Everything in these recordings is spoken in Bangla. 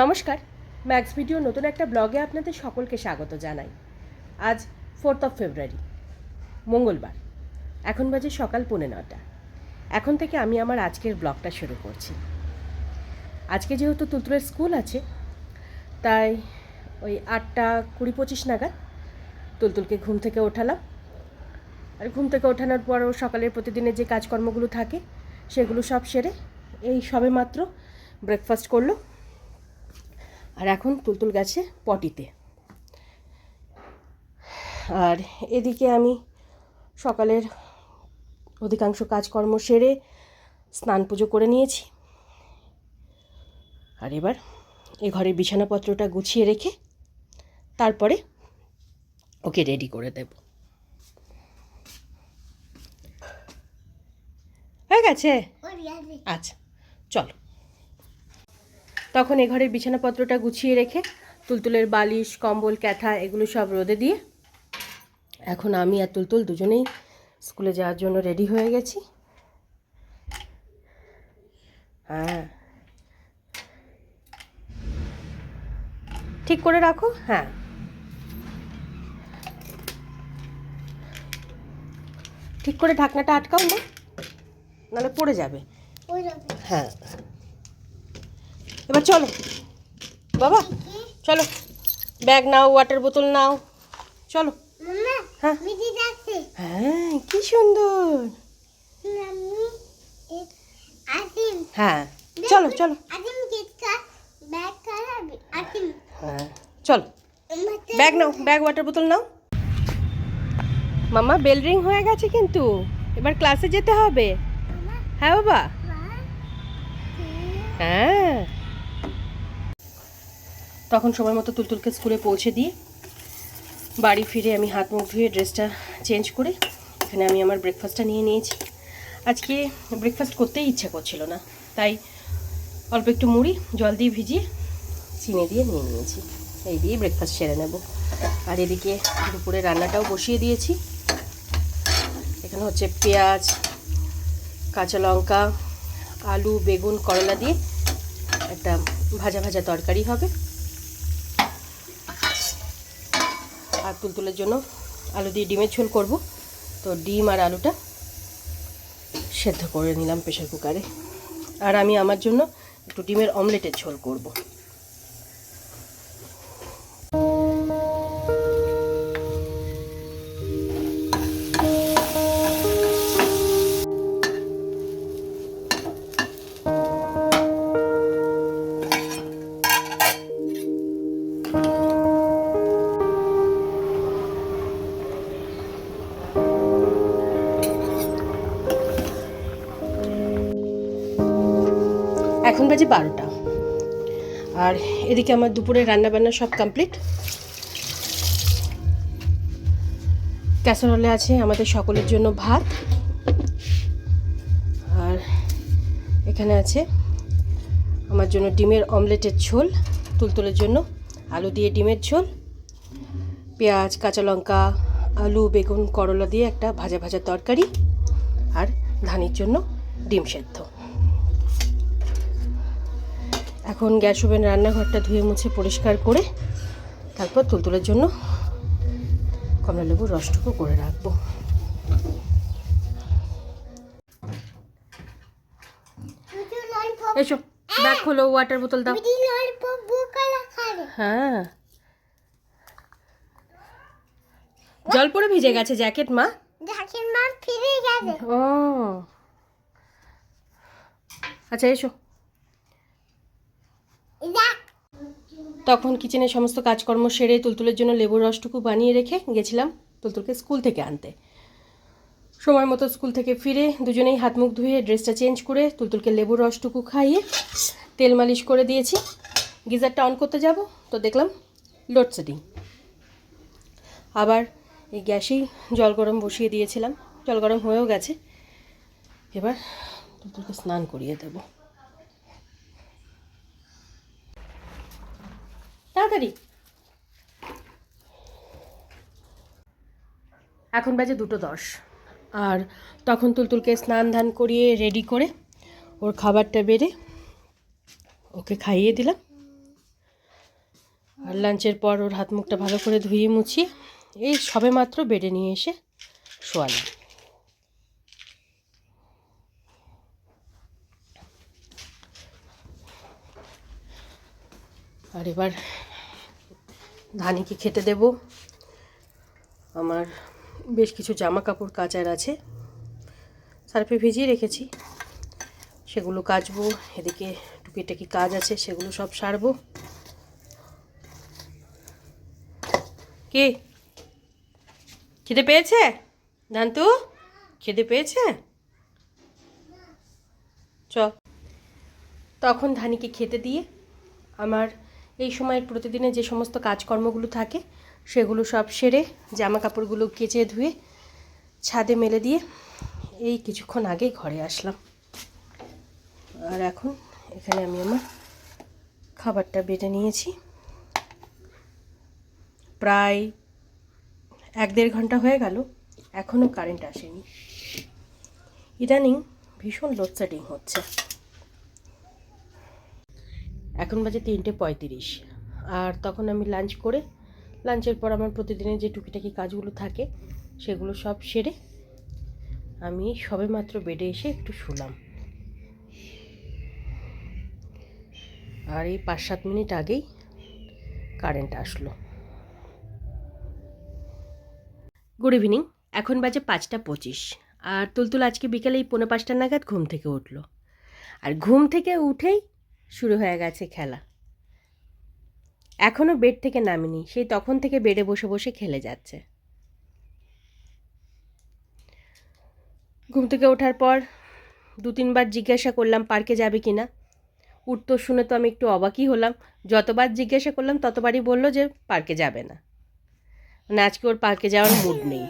নমস্কার ম্যাক্স ভিডিও নতুন একটা ব্লগে আপনাদের সকলকে স্বাগত জানাই। আজ ফোর্থ অফ ফেব্রুয়ারি মঙ্গলবার, এখন বাজে সকাল পৌনে নটা এখন থেকে আমি আমার আজকের ব্লগটা শুরু করছি। আজকে যেহেতু তুলতুলের স্কুল আছে, তাই ওই আটটা কুড়ি পঁচিশ নাগাদ তুলতুলকে ঘুম থেকে ওঠালাম। আর ঘুম থেকে ওঠানোর পরও সকালের প্রতিদিনের যে কাজকর্মগুলো থাকে, সেগুলো সব সেরে এই সবে মাত্র ব্রেকফাস্ট করল। আর এখন তুলতুল গেছে পটিতে। আর এদিকে আমি সকালের অধিকাংশ কাজকর্ম সেরে স্নান পুজো করে নিয়েছি। আর এবার এ ঘরের বিছানাপত্রটা গুছিয়ে রেখে তারপরে ওকে রেডি করে দেব। হয়ে গেছে? আচ্ছা চলো। তখন এ ঘরের বিছানাপত্রটা গুছিয়ে রেখে তুলতুলের বালিশ কম্বল ক্যাথা এগুলো সব রোদে দিয়ে এখন আমি আর তুলতুল দুজনেই স্কুলে যাওয়ার জন্য রেডি হয়ে গেছি। হ্যাঁ। ঠিক করে রাখো? হ্যাঁ। ঠিক করে ঢাকনাটা আটকাও না নাহলে পড়ে যাবে। হ্যাঁ। এবার চলো। বাবা চলো। ব্যাগ নাও ওয়াটার বোতল নাও। চলো। হ্যাঁ? হ্যাঁ কি সুন্দর। হ্যাঁ চলো চলো। হ্যাঁ চলো। ব্যাগ নাও ব্যাগ ওয়াটার বোতল নাও। মামা বেল রিং হয়ে গেছে কিন্তু। এবার ক্লাসে যেতে হবে। হ্যাঁ বাবা হ্যাঁ। তখন সময় মতো তুলতুলকে স্কুলে পৌঁছে দিয়ে বাড়ি ফিরে আমি হাত মুখ ধুয়ে ড্রেসটা চেঞ্জ করে এখানে আমি আমার ব্রেকফাস্টটা নিয়ে নিয়েছি। আজকে ব্রেকফাস্ট করতেই ইচ্ছা করছিল না, তাই অল্প একটু মুড়ি, জল দিয়ে ভিজিয়ে চিনি দিয়ে নিয়ে নিয়েছি। এই দিয়ে ব্রেকফাস্ট সেরে নেব। আর এদিকে দুপুরে রান্নাটাও বসিয়ে দিয়েছি। এখানে হচ্ছে পেঁয়াজ, কাঁচা লঙ্কা, আলু, বেগুন, করলা দিয়ে একটা ভাজা ভাজা তরকারি হবে। তুলতুলের জন্য আলু দিয়ে ডিমের ঝোল করব। তো ডিম আর আলুটা সেদ্ধ করে নিলাম প্রেশার কুকারে। আর আমি আমার জন্য একটু ডিমের অমলেটের ঝোল করব। আর এদিকে আমার দুপুরে রান্নাবান্না সব কমপ্লিট ক্যাসারলে আছে আমাদের সকলের জন্য ভাত। আর এখানে আছে আমার জন্য ডিমের অমলেটের ঝোল, তুলতুলের জন্য আলু দিয়ে ডিমের ঝোল, পেঁয়াজ, কাঁচা লঙ্কা, আলু, বেগুন, করলা দিয়ে একটা ভাজা ভাজা তরকারি, আর ধানের জন্য ডিম সেদ্ধ। এখন গ্যাস ওভেন রান্নাঘরটা ধুয়ে মুছে পরিষ্কার করে তারপর তুলতুলের জন্য কমলা লেবুর রসটুকু করে রাখব। এসো ব্যাগ খোলো ওয়াটার বোতল দাও। হ্যাঁ। জল পরে ভিজে গেছে জ্যাকেট মা। ও। আচ্ছা এসো। তখন কিচেনের সমস্ত কাজকর্ম সেরে তুলতুলের জন্য লেবুর রসটুকু বানিয়ে রেখে গেছিলাম তুলতুলকে স্কুল থেকে আনতে। সময় মতো স্কুল থেকে ফিরে দুজনেই হাত মুখ ধুয়ে ড্রেসটা চেঞ্জ করে তুলতুলকে লেবুর রসটুকু খাইয়ে তেল মালিশ করে দিয়েছি। গিজারটা অন করতে যাব তো দেখলাম লোডশেডিং। আবার এই গ্যাসেই জল গরম বসিয়ে দিয়েছিলাম। জল গরম হয়েও গেছে। এবার তুলতুলকে স্নান করিয়ে দেবো। তাড়াতাড়ি। এখন বাজে দুটো দশ। আর তখন তুলতুলকে স্নান ধান করিয়ে রেডি করে ওর খাবারটা বেড়ে ওকে খাইয়ে দিলাম। আর লাঞ্চের পর ওর হাত মুখটা ভালো করে ধুয়ে মুছিয়ে এই সবে মাত্র বেডে নিয়ে এসে শোয়ালাম। আর এবার ধানিকে খেতে দেব। আমার বেশ কিছু জামা কাপড় কাচার আছে। সার্ফে ভিজিয়ে রেখেছি। সেগুলো কাচবো। এদিকে টুকিটাকি কাজ আছে, সেগুলো সব সারবো। কে? খিদে পেয়েছে? ধান্তু? খিদে পেয়েছে? চ। তখন ধানিকে খেতে দিয়ে আমার এই সময়ের প্রতিদিনে যে সমস্ত কাজকর্মগুলো থাকে, সেগুলো সব সেরে জামা কাপড়গুলো কেচে ধুয়ে ছাদে মেলে দিয়ে এই কিছুক্ষণ আগেই ঘরে আসলাম। আর এখন এখানে আমি আমার খাবারটা বেটে নিয়েছি। প্রায় এক দেড় ঘণ্টা হয়ে গেল, এখনও কারেন্ট আসেনি। ইদানিং ভীষণ লোডশেডিং হচ্ছে। এখন বাজে তিনটে পঁয়ত্রিশ। আর তখন আমি লাঞ্চ করে লাঞ্চের পর আমার প্রতিদিনের যে টুকিটাকি কাজগুলো থাকে, সেগুলো সব সেরে আমি সবে মাত্র বেডে এসে একটু শুলাম। আর এই পাঁচ সাত মিনিট আগেই কারেন্ট আসলো। গুড ইভিনিং এখন বাজে পাঁচটা পঁচিশ। আর তুলতুল আজকে বিকেলে এই পৌনে পাঁচটা নাগাদ ঘুম থেকে উঠল। আর ঘুম থেকে উঠেই শুরু হয়ে গেছে খেলা। এখনও বেড থেকে নামিনি সেই তখন থেকে বেডে বসে বসে খেলে যাচ্ছে। ঘুম থেকে ওঠার পর দু তিনবার জিজ্ঞাসা করলাম, পার্কে যাবে কি না? উঠতো শুনে তো আমি একটু অবাকই হলাম। যতবার জিজ্ঞাসা করলাম, ততবারই বলল যে পার্কে যাবে না। মানে আজকে ওর পার্কে যাওয়ার মুড নেই।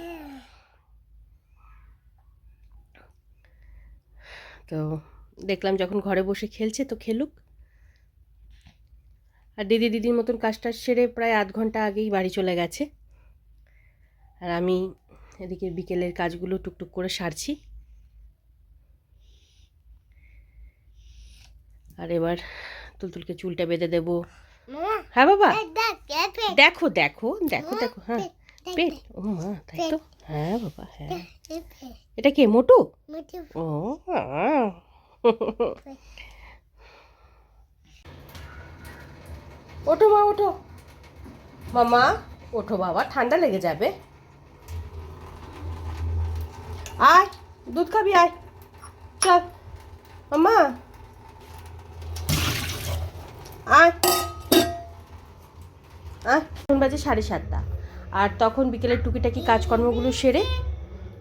তো দেখলাম যখন ঘরে বসে খেলছে, তো খেলুক। আর দিদি দিদির মতন কাজটা সেরে প্রায় আধ ঘণ্টা আগেই বাড়ি চলে গেছে। আর আমি এদিকে বিকেলের কাজগুলো টুকটুক করে সারছি। আর এবার তুলতুলকে চুলটা বেঁধে দেবো। হ্যাঁ বাবা? দেখো দেখো দেখো দেখো হ্যাঁ পেট ও মা তাই তো? হ্যাঁ বাবা হ্যাঁ। এটা কে মোটু? ও ওঠো মা, ওঠো। মামা, ওঠো বাবা, ঠান্ডা লেগে যাবে। আয়, দুধ খাবি, আয়। চল। মামা। আয়। বাজে সাড়ে সাতটা। আর তখন বিকেলের টুকিটাকি কাজকর্মগুলো সেরে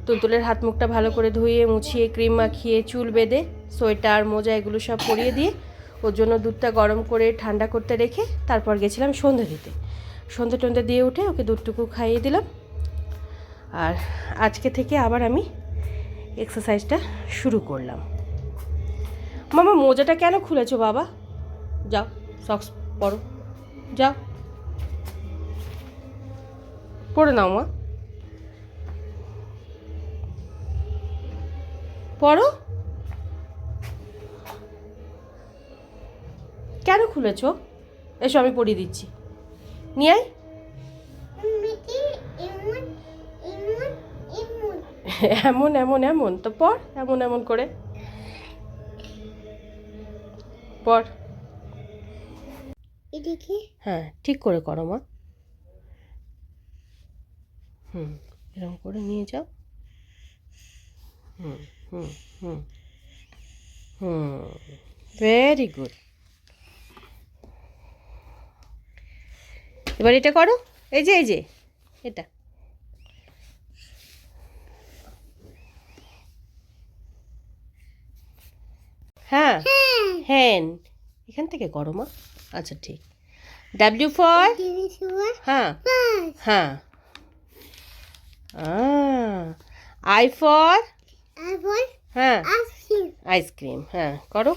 তুলতুলের হাত মুখটা ভালো করে ধুয়ে, মুছিয়ে, ক্রিম মাখিয়ে, চুল বেঁধে, সোয়েটার, মোজা, এগুলো সব পরিয়ে দিয়ে ওর জন্য দুধটা গরম করে ঠান্ডা করতে রেখে তারপর গেছিলাম সন্ধে দিতে। সন্ধে টন্ধে দিয়ে উঠে ওকে দুধটুকু খাইয়ে দিলাম। আর আজকে থেকে আবার আমি এক্সারসাইজটা শুরু করলাম। মামা, মোজাটা কেন খুলেছো বাবা? যাও সক্স পরো। যাও। পরে নাও মা। পড়ো কেন খুলেছো? এসো আমি পরিয়ে দিচ্ছি। নিয়ে আয়। এমন এমন এমন। তো পর এমন এমন করে। পর। হ্যাঁ ঠিক করে করো মা। হুম এরকম করে নিয়ে যাও। হুম হুম হুম হুম। ভেরি গুড এবার এটা করো। এই যে এই যে, এটা। হ্যাঁ হ্যান। এখান থেকে করো মা। আচ্ছা ঠিক। ডাব্লিউ ফর হ্যাঁ হ্যাঁ। আই ফর হ্যাঁ আইসক্রিম। হ্যাঁ করো।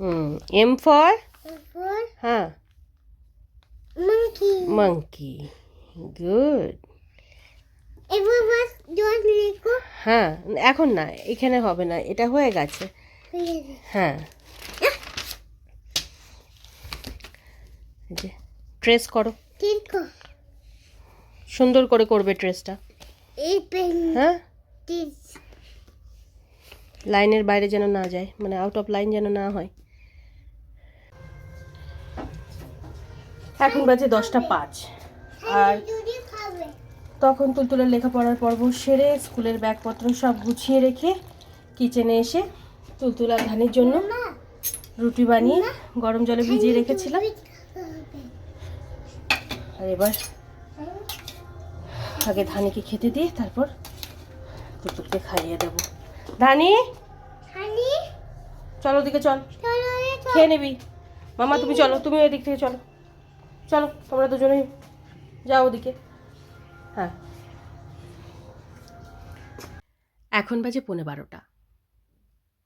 হুম এম ফর হ্যাঁ monkey. লিখো হ্যাঁ এখন না এখানে হবে না এটা হয়ে গেছে। হয়ে ট্রেস করো. সুন্দর করে করবে ট্রেসটা হ্যাঁ. লাইনের বাইরে যেন না যায় মানে আউট অফ লাইন যেন না হয়। এখন বাজে দশটা পাঁচ। আর তখন তুলতুলের লেখাপড়ার পর্ব সেরে স্কুলের ব্যাগপত্র সব গুছিয়ে রেখে কিচেনে এসে তুলতুলা ধানের জন্য রুটি বানিয়ে গরম জলে ভিজিয়ে রেখেছিলাম। আর এবার আগে ধানিকে খেতে দিয়ে তারপর তুলতুলকে খাইয়ে দেব। ধানি? চলো ওদিকে চল। চলো রে চলো। খেয়ে নিবি। মামা তুমি চলো তুমি ওই দিক থেকে চলো। চলো, তোমরা দুজনেই যাও ওদিকে। হ্যাঁ। এখন বাজে পৌনে বারোটা।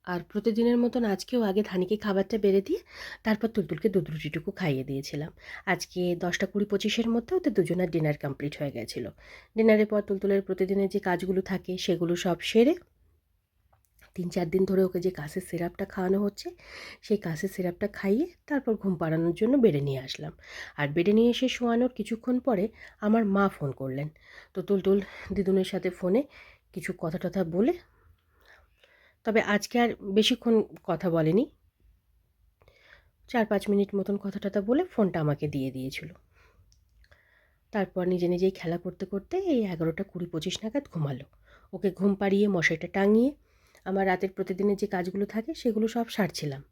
আর প্রতিদিনের মতন আজকেও আগে ধানিকে খাবারটা বেড়ে দিয়ে তারপর তুলতুলকে দুধ রুটিটুকু খাইয়ে দিয়েছিলাম। আজকে দশটা কুড়ি পঁচিশের মধ্যে ওদের দুজনের ডিনার কমপ্লিট হয়ে গেছিল। ডিনারের পর তুলতুলের প্রতিদিনের যে কাজগুলো থাকে সেগুলো সব সেরে তিন চার দিন ধরে ওকে যে কাশির সিরাপটা খাওয়ানো হচ্ছে, সেই কাশির সিরাপটা খাইয়ে তারপর ঘুম পাড়ানোর জন্য বেডে নিয়ে আসলাম। আর বেডে নিয়ে এসে শোয়ানোর কিছুক্ষণ পরে আমার মা ফোন করলেন। তো তুলতুল দিদুনের সাথে ফোনে কিছু কথা টথা বলে, তবে আজকে আর বেশিক্ষণ কথা বলেনি। চার পাঁচ মিনিট মতন কথা টথা বলে ফোনটা আমাকে দিয়ে দিয়েছিল। তারপর নিজে নিজেই খেলা করতে করতে এই এগারোটা কুড়ি পঁচিশ নাগাদ ঘুমালো। ওকে ঘুম পাড়িয়ে মশাইটা টাঙিয়ে আমার রাতের প্রতিদিনের যে কাজগুলো থাকে, সেগুলো সব সারছিলাম।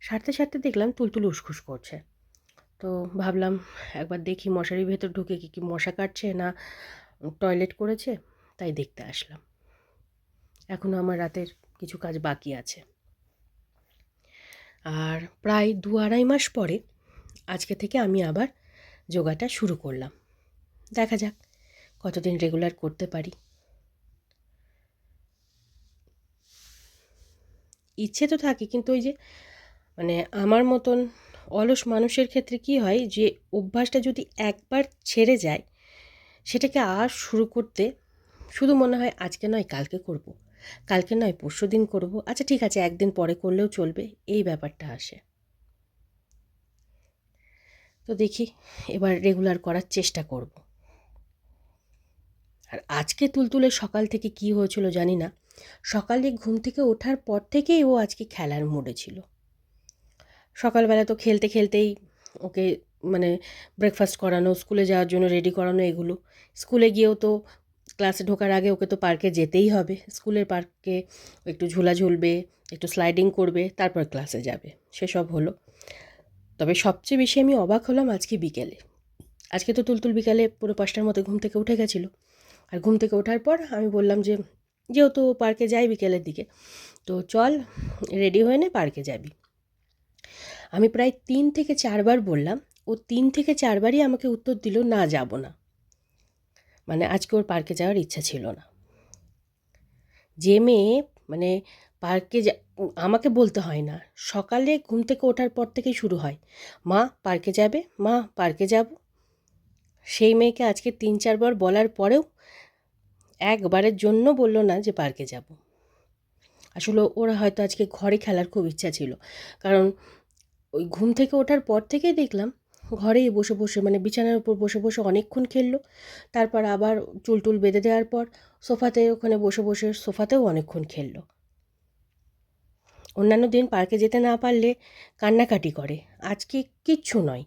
সারতে সারতে দেখলাম তুলতুল উসখুস করছে। তো ভাবলাম একবার দেখি মশারির ভেতর ঢুকে কি কি মশা কাটছে না টয়লেট করেছে, তাই দেখতে আসলাম। এখনও আমার রাতের কিছু কাজ বাকি আছে। আর প্রায় দু আড়াই মাস পরে আজকে থেকে আমি আবার যোগাটা শুরু করলাম। দেখা যাক কতদিন রেগুলার করতে পারি। ইচ্ছে তো থাকে, কিন্তু ওই যে মানে আমার মতন অলস মানুষের ক্ষেত্রে কি হয় যে, অভ্যাসটা যদি একবার ছেড়ে যায়, সেটাকে আর শুরু করতে শুধু মনে হয় আজকে নয়, কালকে করব। কালকে নয়, পরশু দিন করব আচ্ছা ঠিক আছে, একদিন পরে করলেও চলবে, এই ব্যাপারটা আসে তো দেখি, এবার রেগুলার করার চেষ্টা করব। আর আজকে তুলতুলে সকাল থেকে কি হয়েছিল জানি না সকালে ঘুম থেকে ওঠার পর থেকেই ও আজকে খেলার মোড়ে ছিল। সকালবেলা তো খেলতে খেলতেই ওকে মানে ব্রেকফাস্ট করানো স্কুলে যাওয়ার জন্য রেডি করানো এগুলো। স্কুলে গিয়েও তো ক্লাসে ঢোকার আগে ওকে তো পার্কে যেতেই হবে। স্কুলের পার্কে একটু ঝুলা ঝুলবে, একটু স্লাইডিং করবে, তারপর ক্লাসে যাবে। সেসব হলো। তবে সবচেয়ে বেশি আমি অবাক হলাম আজকে বিকেলে। আজকে তো তুলতুল বিকালে পুরো পাঁচটার মতো ঘুম থেকে উঠে গেছিল। আর ঘুম থেকে ওঠার পর আমি বললাম যে যেহেতু পার্কে যাই বিকেলের দিকে। তো চল রেডি হয়ে নে পার্কে যাবি। আমি প্রায় তিন থেকে চারবার বললাম, ও তিন থেকে চারবারই আমাকে উত্তর দিল, না, যাব না। মানে আজকে ওর পার্কে যাওয়ার ইচ্ছা ছিল না। যে মেয়ে মানে পার্কে যা, আমাকে বলতে হয় না। সকালে ঘুম থেকে ওঠার পর থেকেই শুরু হয়। মা, পার্কে যাবে? মা, পার্কে যাব? সেই মেয়েকে আজকে তিন, চারবার বলার পরেও একবারের জন্য বলল না যে পার্কে যাব। আসলে ওরা হয়তো আজকে ঘরে খেলার খুব ইচ্ছা ছিল। কারণ ওই ঘুম থেকে ওঠার পর থেকেই দেখলাম ঘরেই বসে বসে মানে বিছানার উপর বসে বসে অনেকক্ষণ খেললো। তারপর আবার চুল টুল বেঁধে দেওয়ার পর সোফাতে, ওখানে বসে বসে সোফাতেও অনেকক্ষণ খেললো। অন্যান্য দিন পার্কে যেতে না পারলে কান্নাকাটি করে। আজকে কিচ্ছু নয়।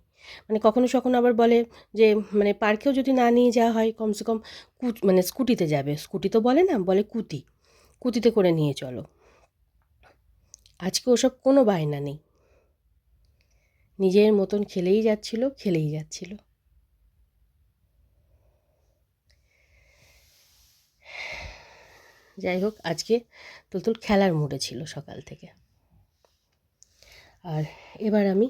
মানে কখনো সখনো আবার বলে যে মানে পার্কেও যদি না নিয়ে যাওয়া হয়, কমসে কম কু- মানে স্কুটিতে যাবে। স্কুটি তো বলে না, বলে কুতি। কুতিতে করে নিয়ে চলো। আজকে ওসব কোনো বায়না নেই। নিজের মতন খেলেই যাচ্ছিল খেলেই যাচ্ছিল। যাই হোক, আজকে তুলতুল খেলার মুডে ছিল সকাল থেকে। আর এবার আমি